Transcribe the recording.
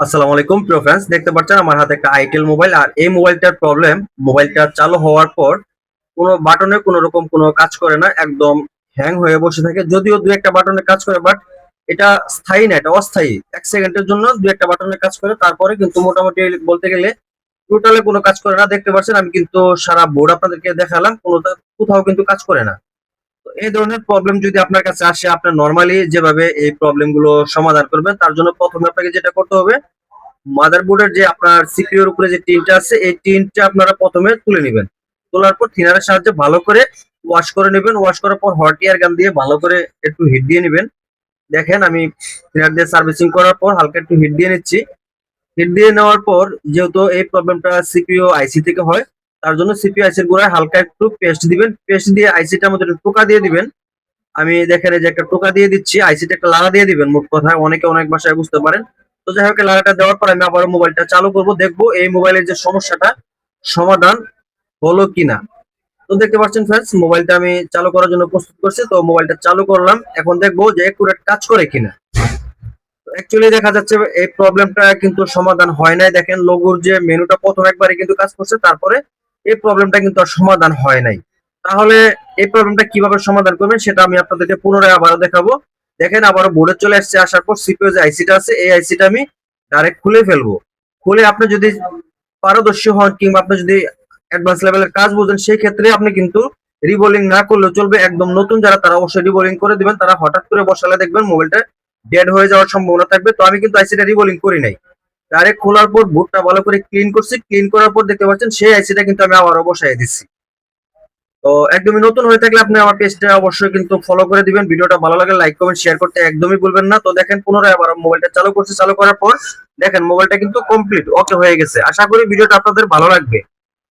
আসসালামু আলাইকুম, প্রিয় ফ্রেন্ডস দেখতে পাচ্ছেন আমার হাতে একটা আইটেল মোবাইল আর এই মোবাইলটার প্রবলেম মোবাইলটা চালু হওয়ার পর কোনো বাটনে কোনো রকম কোনো কাজ করে না, একদম হ্যাং হয়ে বসে থাকে। যদিও দু একটা বাটনে কাজ করে বাট এটা স্থায়ী না, এটা অস্থায়ী। এক সেকেন্ডের জন্য দু একটা বাটনে কাজ করে, তারপরে কিন্তু মোটামুটি বলতে গেলে টোটালে কোনো কাজ করে না। দেখতে পাচ্ছেন, আমি কিন্তু সারা বোর্ড আপনাদেরকে দেখালাম, কোনো কোথাও কিন্তু কাজ করে না। এই ধরনের প্রবলেম যদি আপনার কাছে আসে আপনার নর্মালি যেভাবে এই প্রবলেমগুলো সমাধান করবেন, তার জন্য প্রথমে আপনাকে যেটা করতে হবে মাদারবোর্ডের যে আপনার সিপিইউর উপরে যে টিনটা আছে, এই টিনটা আপনারা প্রথমে তুলে নেবেন। তোলার পর থিনারের সাহায্যে ভালো করে ওয়াশ করে নেবেন। ওয়াশ করার পর হট এয়ার গান দিয়ে ভালো করে একটু হিট দিয়ে নেবেন। দেখেন আমি থিনার দিয়ে সার্ভিসিং করার পর হালকা একটু হিট দিয়ে নিচ্ছি। হিট দিয়ে নেওয়ার পর যেহেতু এই প্রবলেমটা সিপিইউ আইসি থেকে হয় তার জন্য সিপিইউ আইসির গোড়ায় হালকা একটু পেস্ট দিবেন। পেস্ট দিয়ে আইসিটার মধ্যে টোকা দিয়ে দিবেন। আমি দেখেন যে একটা টোকা দিয়ে দিচ্ছি আইসিটা একটা লাড়া দিয়ে দিবেন মোট কথা, অনেকে অনেক ভাষায় বুঝতে পারেন। তো যাই হোক লাড়াটা দেওয়ার পর আমি আবার মোবাইলটা চালু করব, দেখব এই মোবাইলের যে সমস্যাটা, সমাধান হলো কিনা। তো দেখতে পাচ্ছেন ফ্রেন্ডস মোবাইলটা আমি চালু করার জন্য প্রস্তুত করছি, তো মোবাইলটা চালু করলাম। এখন দেখব যে একুরেট কাজ করে কিনা। অ্যাকচুয়ালি দেখা যাচ্ছে এই প্রবলেমটা কিন্তু সমাধান হয় নাই। দেখেন লোগোর যে মেনুটা প্রথম একবারে কিন্তু কাজ করছে, তারপরে এই প্রবলেমটা কিন্তু আর সমাধান হয় নাই। তাহলে এই প্রবলেমটা কীভাবে সমাধান করবেন সেটা আমি আপনাদেরকে পুনরায় আবারও দেখাবো। দেখেন, আবারও বোর্ডে চলে আসছে, আসার পর সিপিও যে আইসিটা আছে, এই আইসিটা আমি ডাইরেক্ট খুলে ফেলব। খুলে আপনি যদি পারদর্শী হন কিংবা আপনি যদি অ্যাডভান্স লেভেলের কাজ বুঝেন, সেই ক্ষেত্রে আপনি কিন্তু রিবোলিং না করলেও চলবে। একদম নতুন যারা, তারা অবশ্যই রিবোলিং করে দিবেন। তারা হঠাৎ করে বসালে দেখবেন মোবাইলটা ডেড হয়ে যাওয়ার সম্ভাবনা থাকবে। তো আমি কিন্তু আইসিটা রিবোলিং করি নাই। ডাইরেক্ট খোলার পর বুটটা ভালো করে ক্লিন করছি। ক্লিন করার পর দেখতে পাচ্ছেন, সেই আইসিটা কিন্তু আমি আবার বসাই দিচ্ছি। তো একদমই নতুন হয়ে থাকলে আপনি আমার পেজটা অবশ্যই কিন্তু ফলো করে দিবেন। ভিডিওটা ভালো লাগে লাইক কমেন্ট শেয়ার করতে একদমই ভুলবেন না। তো দেখেন, পুনরায় আবার মোবাইলটা চালু করছি। চালু করার পর দেখেন মোবাইলটা কিন্তু কমপ্লিট ওকে হয়ে গেছে। আশা করি ভিডিওটা আপনাদের ভালো লাগবে।